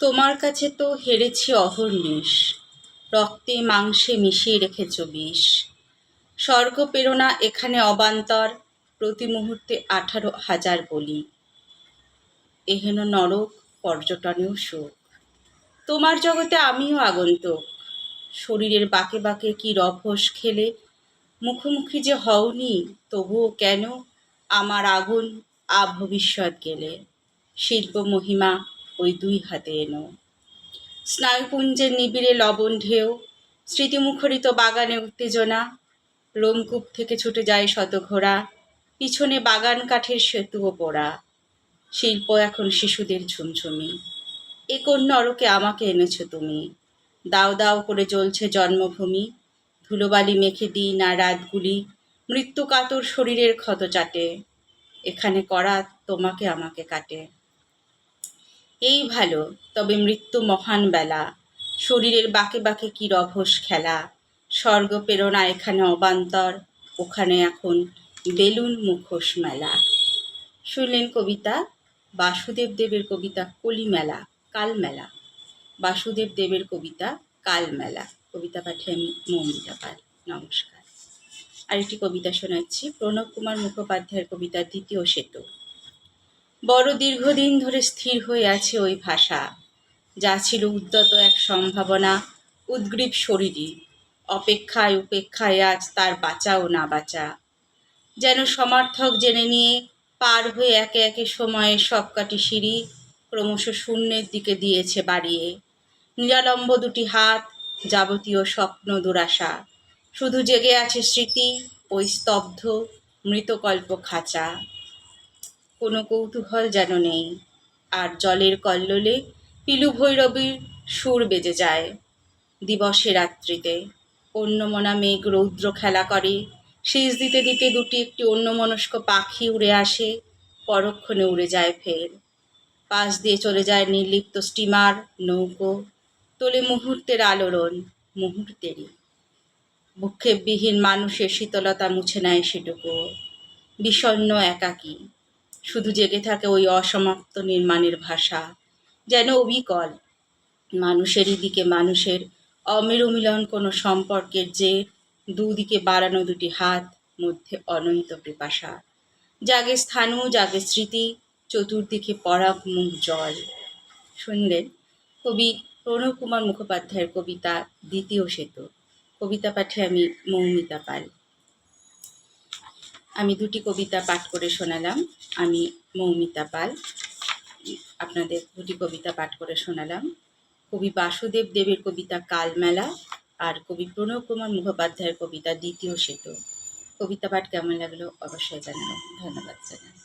তোমার কাছে তো হেরেছি অহর্নিশ রক্তে মাংসে মিশিয়ে রেখেছ বিষ। স্বর্গ প্রেরণা এখানে অবান্তর, প্রতি মুহূর্তে আঠারো হাজার বলি। এহেন নরক পর্যটনেও সুখ তোমার জগতে আমিও আগন্তুক। শরীরের বাঁকে বাঁকে কি রভস খেলে? মুখোমুখি যে হওনি, তবুও কেন আমার আগুন, আ ভবিষ্যৎ গেলে? শিল্প মহিমা ওই দুই হাতে এনো। স্নায়ুপুঞ্জের নিবিড়ে লবণ ঢেউ, স্মৃতিমুখরিত বাগানে উত্তেজনা রোমকূপ থেকে ছুটে যায় শতঘোড়া পিছনে বাগান কাঠের সেতুও পোড়া। শিল্প এখন শিশুদের ঝুমঝুমি। এ কোন নরকে আমাকে এনেছো তুমি। দাও দাও করে জ্বলছে জন্মভূমি। ধুলোবালি মেখে দিই না রাতগুলি। মৃত্যু কাতর শরীরের ক্ষত চাটে এখানে করা তোমাকে আমাকে কাটে। এই ভালো, তবে মৃত্যু মহান বেলা। শরীরের বাঁকে বাঁকে কি রভস খেলা। স্বর্গ প্রেরণা এখানে অবান্তর, ওখানে এখন বেলুন মুখোশ মেলা। শুনলেন কবিতা? বাসুদেব দেবের কবিতা কলি মেলা, কাল মেলা। বাসুদেব দেবের কবিতা কাল মেলা। কবিতা পাঠে আমি মৌমিতা পাল। নমস্কার। আরেকটি কবিতা শোনাচ্ছি, প্রণব কুমার মুখোপাধ্যায়ের কবিতা দ্বিতীয় সেতু। বড় দীর্ঘদিন ধরে স্থির হয়ে আছে ওই ভাষা। যা ছিল উদ্যত এক সম্ভাবনা, উদ্গ্রীব শরীরই। অপেক্ষায় উপেক্ষায় আজ তার বাঁচা ও না বাঁচা। যেন সমার্থক জেনে নিয়ে পার হয়ে একে একে সময়ে সবকটি সিঁড়ি ক্রমশ শূন্যের দিকে দিয়েছে বাড়িয়ে। নিরালম্ব দুটি হাত, যাবতীয় স্বপ্ন দুরাশা। শুধু জেগে আছে স্মৃতি, ওই স্তব্ধ মৃতকল্প খাঁচা। কোনো কৌতূহল যেন নেই। আর জলের কল্লোলে পিলু ভৈরবীর সুর বেজে যায়। দিবসে রাত্রিতে অন্যমনা মেঘ রৌদ্র খেলা করে। শীষ দিতে দিতে দুটি একটি অন্যমনস্ক পাখি উড়ে আসে। পরক্ষণে উড়ে যায় ফের। পাশ দিয়ে চলে যায় নির্লিপ্ত স্টিমার, নৌকো। তোলে মুহূর্তের আলোড়ন, মুহূর্তেরই। ভূক্ষেপবিহীন মানুষের শীতলতা মুছে নেয় সেটুকু। বিষণ্ণ একাকী। শুধু জেগে থাকে ওই অসমাপ্ত নির্মাণের ভাষা, যেন অবিকল। মানুষেরই দিকে মানুষের অমেরু মিলন কোনো সম্পর্কের যে দুদিকে বাড়ানো দুটি হাত, মধ্যে অনন্ত পিপাসা। জাগে স্থানু, জাগে স্মৃতি, চতুর্দিকে পরাগ মুখ জল। শুনলেন কবি প্রণব কুমার মুখোপাধ্যায়ের কবিতা দ্বিতীয় সেতু। কবিতা পাঠে আমি মৌমিতা পাল। আমি দুটি কবিতা পাঠ করে শোনালাম। আমি মৌমিতা পাল। আপনাদের দুটি কবিতা পাঠ করে শোনালাম। কবি বাসুদেব দেবের কবিতা কালমেলা আর কবি প্রণব কুমার মুখোপাধ্যায়ের কবিতা দ্বিতীয় সেতু। কবিতা পাঠ কেমন লাগল অবশ্যই জানাবেন। ধন্যবাদ জানাই।